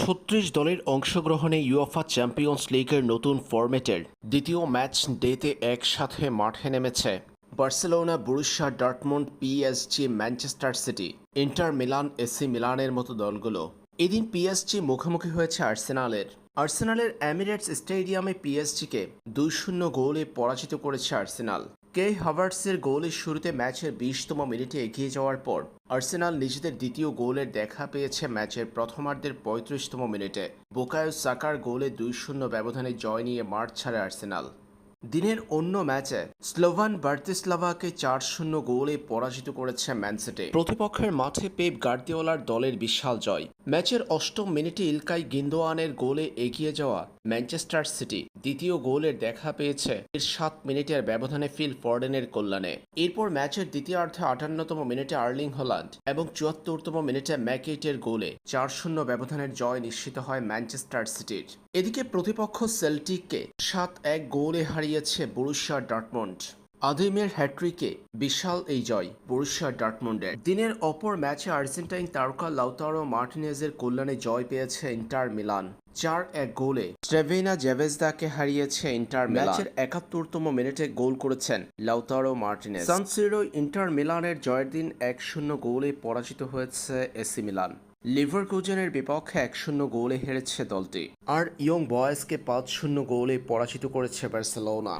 ছত্রিশ দলের অংশগ্রহণে ইউএফা চ্যাম্পিয়ন্স লিগের নতুন ফরম্যাটের দ্বিতীয় ম্যাচ ডেতে একসাথে মাঠে নেমেছে। Barcelona Borussia Dortmund PSG, Manchester City, Inter Milan, AC মিলানের মতো দলগুলো। এদিন পিএসজি মুখোমুখি হয়েছে আর্সেনালের। আর্সেনালের এমিরেটস স্টেডিয়ামে পিএসজিকে দুই শূন্য গোলে পরাজিত করেছে আর্সেনাল। কে হাভার্টসের গোলের শুরুতে ম্যাচের বিশতম মিনিটে এগিয়ে যাওয়ার পর আর্সেনাল নিজেদের দ্বিতীয় গোলের দেখা পেয়েছে ম্যাচের প্রথমার্ধের পঁয়ত্রিশতম মিনিটে। বোকায়ো সাকার গোলে দুই শূন্য ব্যবধানে জয় নিয়ে মাঠ ছাড়ে আর্সেনাল। দিনের অন্য ম্যাচে স্লোভান বার্তিস্লাভাকে চার শূন্য গোলে পরাজিত করেছে ম্যানসিটি প্রতিপক্ষের মাঠে পেপ গার্দিওলার দলের বিশাল জয়। ম্যাচের অষ্টম মিনিটে ইলকাই গিন্দোয়ানের গোলে এগিয়ে যাওয়া ম্যানচেস্টার সিটি দ্বিতীয় গোলের দেখা পেয়েছে এর সাত মিনিটের ব্যবধানে ফিল ফর্ডেনের কল্যাণে। এরপর ম্যাচের দ্বিতীয়ার্ধে আটান্নতম মিনিটে আর্লিং হল্যান্ড এবং চুয়াত্তরতম মিনিটে ম্যাকেটের গোলে চার শূন্য ব্যবধানের জয় নিশ্চিত হয় ম্যানচেস্টার সিটির। এদিকে প্রতিপক্ষ সেল্টিককে সাত এক গোলে হারিয়েছে বরুশিয়া ডটমন্ড আদিমের হ্যাট্রিকে বিশাল এই জয় বরুশিয়া ডটমন্ডের দিনের অপর ম্যাচে আর্জেন্টাইন তারকা লাউতারো মার্টিনেজের কল্যাণে জয় পেয়েছে ইন্টার মিলান। চার এক গোলে ট্রেভেনা জেভেজদাকে হারিয়েছে ইন্টার ম্যাচের একাত্তরতম মিনিটে গোল করেছেন লাউতারো মার্টিনেজ। সানসিরো ইন্টার মিলানের জয়ের দিন এক শূন্য গোলে পরাজিত হয়েছে এসি মিলান। লিভারকুজেনের বিপক্ষে এক শূন্য গোলে হেরেছে দলটি। আর ইয়ং বয়েজকে পাঁচ শূন্য গোলে পরাজিত করেছে বার্সেলোনা।